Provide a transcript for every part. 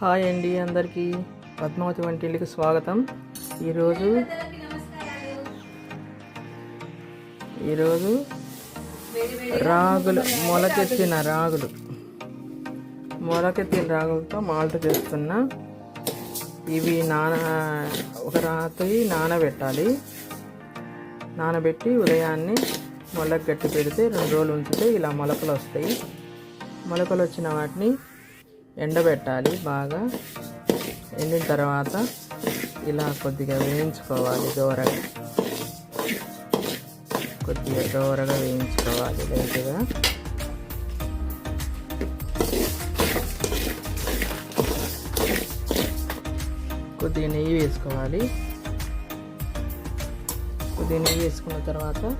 Hi అండి అందరికీ పద్మావతి వంటిల్లికి స్వాగతం. ఈరోజు ఈరోజు రాగులు మొలకెత్తిన రాగులు. మొలకెత్తిన రాగులతో మాల్ట్ చేస్తున్నా ఇవి నాన ఒక రాత్రి నానబెట్టాలి. నానబెట్టి ఉదయాన్నే మొలక గట్టి పెడితే రెండు రోజులు ఉంచితే ఇలా మొలకలు వస్తాయి. మొలకలు వచ్చిన వాటిని ఎండబెట్టాలి బాగా. ఎండిన తర్వాత ఇలా కొద్దిగా వేయించుకోవాలి దోరగా. కొద్దిగా దోరగా వేయించుకోవాలి లైట్గా. కొద్దిగా నెయ్యి వేసుకోవాలి. కొద్దిగా నెయ్యి వేసుకున్న తర్వాత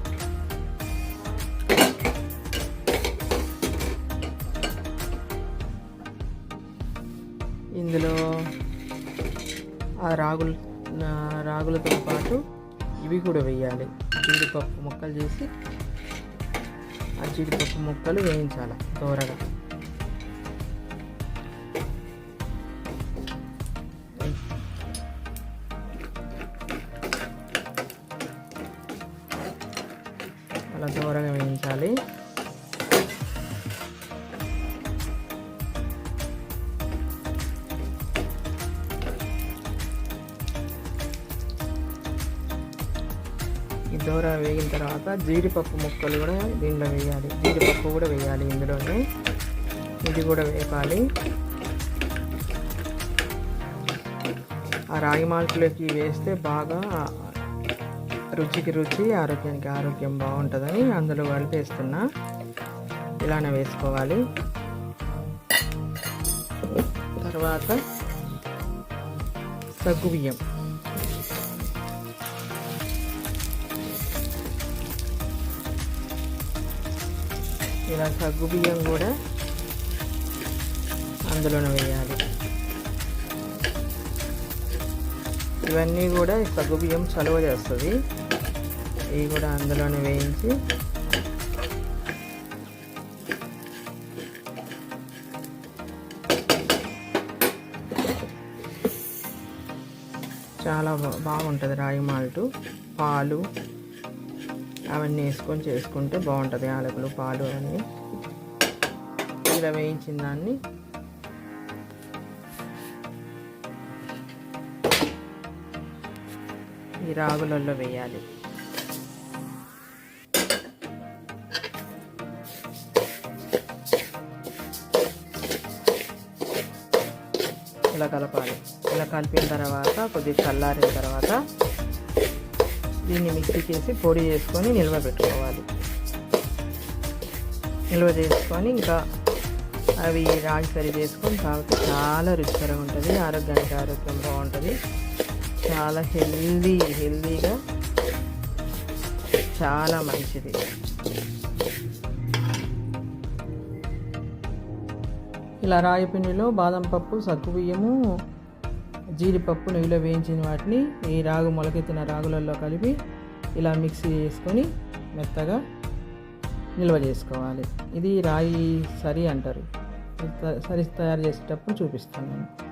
ఇందులో ఆ రాగులు రాగులతో పాటు ఇవి కూడా వేయాలి. జీడిపప్పు ముక్కలు చేసి ఆ జీడిపప్పు ముక్కలు వేయించాలి దూరగా. అలా దూరగా వేయించాలి. ఈ దూర వేగిన తర్వాత జీడిపప్పు ముక్కలు కూడా దీనిలో వేయాలి. జీడిపప్పు కూడా వేయాలి ఇందులోనే. ఇది కూడా వేపాలి. ఆ రాగి మాల్పులోకి వేస్తే బాగా రుచికి రుచి ఆరోగ్యానికి ఆరోగ్యం బాగుంటుందని అందులో కలిపేస్తున్నా. ఇలానే వేసుకోవాలి. తర్వాత సగ్గుబియ్యం. ఇలా సగ్గు బియ్యం కూడా అందులోనే వేయాలి. ఇవన్నీ కూడా ఈ సగ్గు బియ్యం చలువ చేస్తుంది. ఇవి కూడా అందులోనే వేయించి చాలా బా- బాగుంటుంది రాగి మాల్టు. పాలు అవన్నీ వేసుకొని చేసుకుంటే బాగుంటుంది. యాలకులు పాలు అవన్నీ. ఇలా వేయించిన దాన్ని ఈ రాగులలో వేయాలి. ఇలా కలపాలి. ఇలా కలిపిన తర్వాత కొద్దిగా చల్లారిన తర్వాత దీన్ని మిక్సీ చేసి పొడి చేసుకొని నిల్వ పెట్టుకోవాలి. నిల్వ చేసుకొని ఇంకా అవి రాగి సరి చేసుకొని తాగితే చాలా రుచికరంగా ఉంటుంది. ఆరోగ్యానికి ఆరోగ్యం బాగుంటుంది. చాలా హెల్దీ హెల్దీగా చాలా మంచిది. ఇలా రాగి పిండిలో బాదం పప్పు సగ్గుబియ్యము జీడిపప్పు నెయ్యిలో వేయించిన వాటిని ఈ రాగు మొలకెత్తిన రాగులలో కలిపి ఇలా మిక్సీ చేసుకొని మెత్తగా నిల్వ చేసుకోవాలి. ఇది రాయి సరి అంటారు. సరి తయారు చేసేటప్పుడు చూపిస్తాను నేను.